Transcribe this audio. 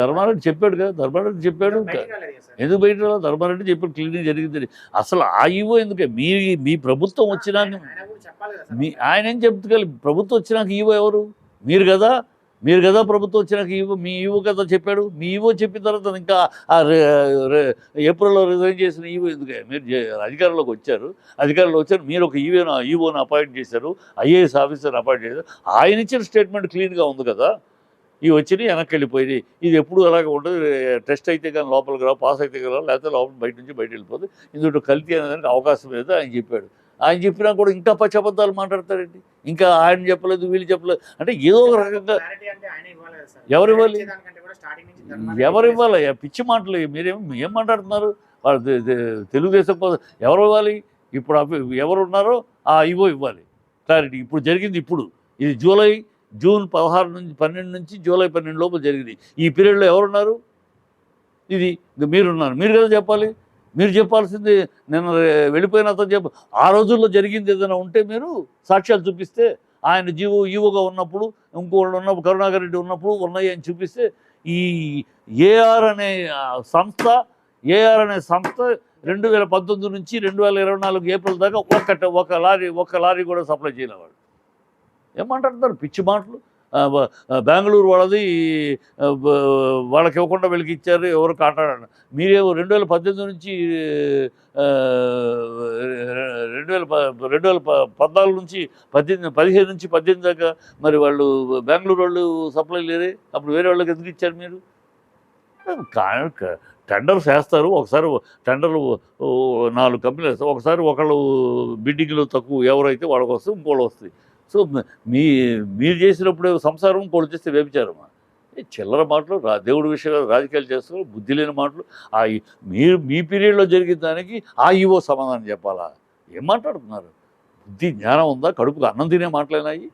ధర్మారెడ్డి చెప్పాడు కదా ధర్మారెడ్డి చెప్పాడు. ఎందుకు బయట? ధర్మారెడ్డి చెప్పాడు క్లీనింగ్ జరిగింది అసలు ఆ ఈవో ఎందుకే? మీ మీ ప్రభుత్వం వచ్చినాక. మీ ఆయన ఏం చెప్తుకోవాలి ప్రభుత్వం వచ్చినాక ఈవో ఎవరు? మీరు కదా? మీరు కదా ప్రభుత్వం వచ్చినాక ఈవో మీ ఈవో కదా చెప్పాడు? మీ ఈవో చెప్పిన తర్వాత ఇంకా ఆ ఏప్రిల్లో రిజైన్ చేసిన ఈవో ఎందుకే? మీరు అధికారంలోకి వచ్చారు. అధికారంలో వచ్చారు. మీరు ఒక ఈవోను ఈవోను అపాయింట్ చేశారు. ఐఏఎస్ ఆఫీసర్ అపాయింట్ చేశారు. ఆయన ఇచ్చిన స్టేట్మెంట్ క్లీన్గా ఉంది కదా. ఇవి వచ్చినాయి వెనక్కి వెళ్ళిపోయింది ఇది ఎప్పుడు అలాగే ఉంటుంది టెస్ట్ అయితే కానీ లోపలికి రా పాస్ అయితే కదా లేకపోతే లోపల బయట నుంచి బయట వెళ్ళిపోతుంది ఇందులో కల్తీ అనేదానికి అవకాశం లేదు ఆయన చెప్పాడు. ఆయన చెప్పినా కూడా ఇంకా పచ్చబద్దాలు మాట్లాడతారండి. ఇంకా ఆయన చెప్పలేదు వీళ్ళు చెప్పలేదు. అంటే ఏదో ఒక రకంగా. ఎవరు ఇవ్వాలి? ఎవరు ఇవ్వాలి? పిచ్చి మాటలు మీరేం ఏం మాట్లాడుతున్నారు? వాళ్ళు తెలుగుదేశం కోసం ఎవరు ఇవ్వాలి? ఇప్పుడు ఎవరు ఉన్నారో ఆ ఇవో ఇవ్వాలి. క్లారిటీ ఇప్పుడు జరిగింది ఇప్పుడు. ఇది జూలై జూన్ పదహారు నుంచి పన్నెండు నుంచి జూలై పన్నెండు లోపల జరిగింది. ఈ పీరియడ్లో ఎవరున్నారు? ఇది మీరున్నారు. మీరు కదా చెప్పాలి. మీరు చెప్పాల్సింది నేను వెళ్ళిపోయిన అతను చెప్ప. ఆ రోజుల్లో జరిగింది ఏదైనా ఉంటే మీరు సాక్ష్యాలు చూపిస్తే ఆయన జీవో ఈవోగా ఉన్నప్పుడు ఇంకోళ్ళు ఉన్నప్పుడు కరుణాకర్ రెడ్డి ఉన్నప్పుడు ఉన్నాయి అని చూపిస్తే ఈ ఏఆర్ అనే సంస్థ ఏఆర్ అనే సంస్థ రెండు వేల పంతొమ్మిది నుంచి రెండు వేల ఇరవై నాలుగు ఏప్రిల్ దాకా ఒక్కట ఒక లారీ ఒక్క లారీ కూడా సప్లై చేయలేవాడు. ఏమంటారు పిచ్చి మాటలు. బెంగళూరు వాళ్ళది వాళ్ళకి ఇవ్వకుండా వీళ్ళకి ఇచ్చారు ఎవరు కాంటాడు మీరే రెండు వేల పద్దెనిమిది నుంచి రెండు వేల రెండు వేల ప- పద్నాలుగు నుంచి పద్దెనిమిది పదిహేను నుంచి పద్దెనిమిది దాకా మరి వాళ్ళు బెంగళూరు వాళ్ళు సప్లై లేరే? అప్పుడు వేరే వాళ్ళకి ఎందుకు ఇచ్చారు మీరు? టెండర్స్ వేస్తారు. ఒకసారి టెండర్లు నాలుగు కంపెనీలు వేస్తారు. ఒకసారి ఒకళ్ళు బిడ్డింగ్లో తక్కువ ఎవరైతే వాళ్ళకి వస్తే ఇంకోళ్ళు వస్తాయి. సో మీ మీరు చేసినప్పుడు సంసారం ఇంకోళ్ళు చేస్తే వ్యభిచారమా ఏ చిల్లర మాటలు రా దేవుడి విషయాలు రాజకీయాలు చేస్తారు బుద్ధి లేని మాటలు ఆ మీరు మీ పీరియడ్లో జరిగిన దానికి ఆ ఈవో సమాధానం చెప్పాలా? ఏం మాట్లాడుతున్నారు? బుద్ధి జ్ఞానం ఉందా? కడుపుకు అన్నం తినే మాటలేనాయి?